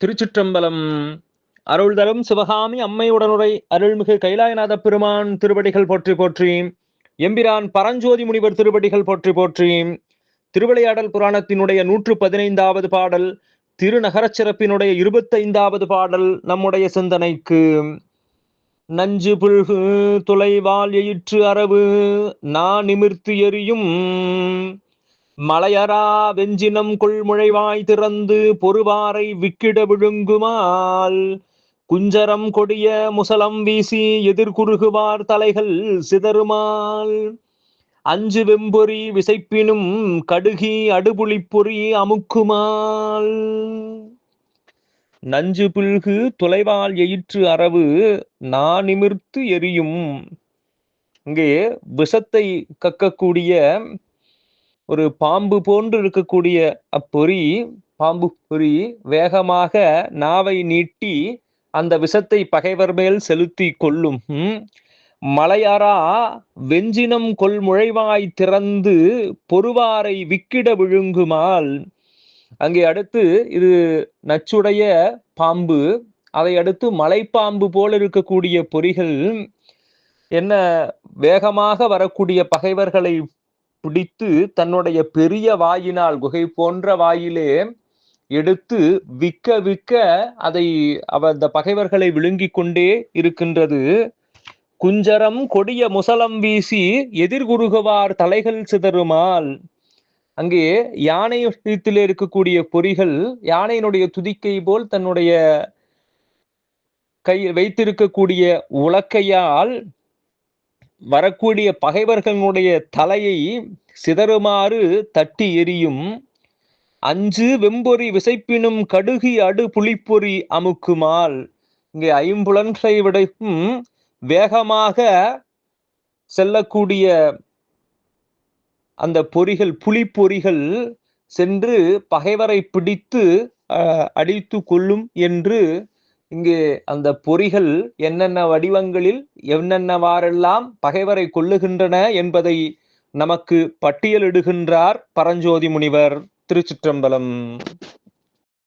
திருச்சிற்றம்பலம். அருள் தரும் சிவகாமி அம்மையுடனுரை அருள்மிகு கைலாயநாத பெருமான் திருவடிகள் போற்றி போற்றி எம்பிரான் பரஞ்சோதி முனிவர் திருவடிகள் போற்றி போற்றி திருவிளையாடல் புராணத்தினுடைய நூற்று பதினைந்தாவது பாடல் திருநகரச் சிறப்பினுடைய இருபத்தைந்தாவது பாடல் நம்முடைய சிந்தனைக்கு. நஞ்சு புல்கு துளைவால் எயிற்று அரவு நா நிமிர்த்து எரியும். மலையரா வெஞ்சினம் கொள்முழைவாய் திறந்து பொறுவாரை விக்கிட விழுங்குமால். குஞ்சரம் கொடிய முசலம் வீசி எதிர்குறுகுவார் தலைகள் சிதறுமால். அஞ்சு வெம்பொறி விசைப்பினும் கடுகி அடுபுளிப்பொறி அமுக்குமால். நஞ்சு புல்கு தொலைவால் எயிற்று அரவு நான் நிமிர்த்து எரியும். இங்கே விஷத்தை கக்கக்கூடிய ஒரு பாம்பு போன்று இருக்கக்கூடிய அப்பொறி பாம்பு பொறி வேகமாக நாவை நீட்டி அந்த விஷத்தை பகைவர் மேல் செலுத்தி கொள்ளும். மலையாரா வெஞ்சினம் கொள்முழைவாய் திறந்து பொறுவாரை விக்கிட விழுங்குமால். அங்கே அடுத்து இது நச்சுடைய பாம்பு அதை அடுத்து மலைப்பாம்பு போல இருக்கக்கூடிய பொறிகள் என்ன வேகமாக வரக்கூடிய பகைவர்களை பிடித்து தன்னுடைய பெரிய வாயினால் குகை போன்ற வாயிலே எடுத்து விக்க விக்க அதை அவ அந்த பகைவர்களை விழுங்கிக் கொண்டே இருக்கின்றது. குஞ்சரம் கொடிய முசலம் வீசி எதிர்குருகுவார் தலைகள் சிதறுமால். அங்கே யானை இருக்கக்கூடிய பொறிகள் யானையினுடைய துதிக்கை போல் தன்னுடைய கை வைத்திருக்கக்கூடிய உலக்கையால் வரக்கூடிய பகைவர்களுடைய தலையை சிதறுமாறு தட்டி எரியும் அஞ்சு வெம்பொறி விசைப்பினும் கடுகி அடு புலிப்பொறி அமுக்குமால். இங்கே ஐம்புலன்களை விடைக்கும் வேகமாக செல்லக்கூடிய அந்த பொறிகள் புலிப்பொறிகள் சென்று பகைவரை பிடித்து அடித்து கொள்ளும் என்று இங்கே அந்த பொறிகள் என்னென்ன வடிவங்களில் என்னென்னவாறெல்லாம் பகைவரை கொள்ளுகின்றன என்பதை நமக்கு பட்டியலிடுகின்றார் பரஞ்சோதி முனிவர் திருச்சிற்றம்பலம்.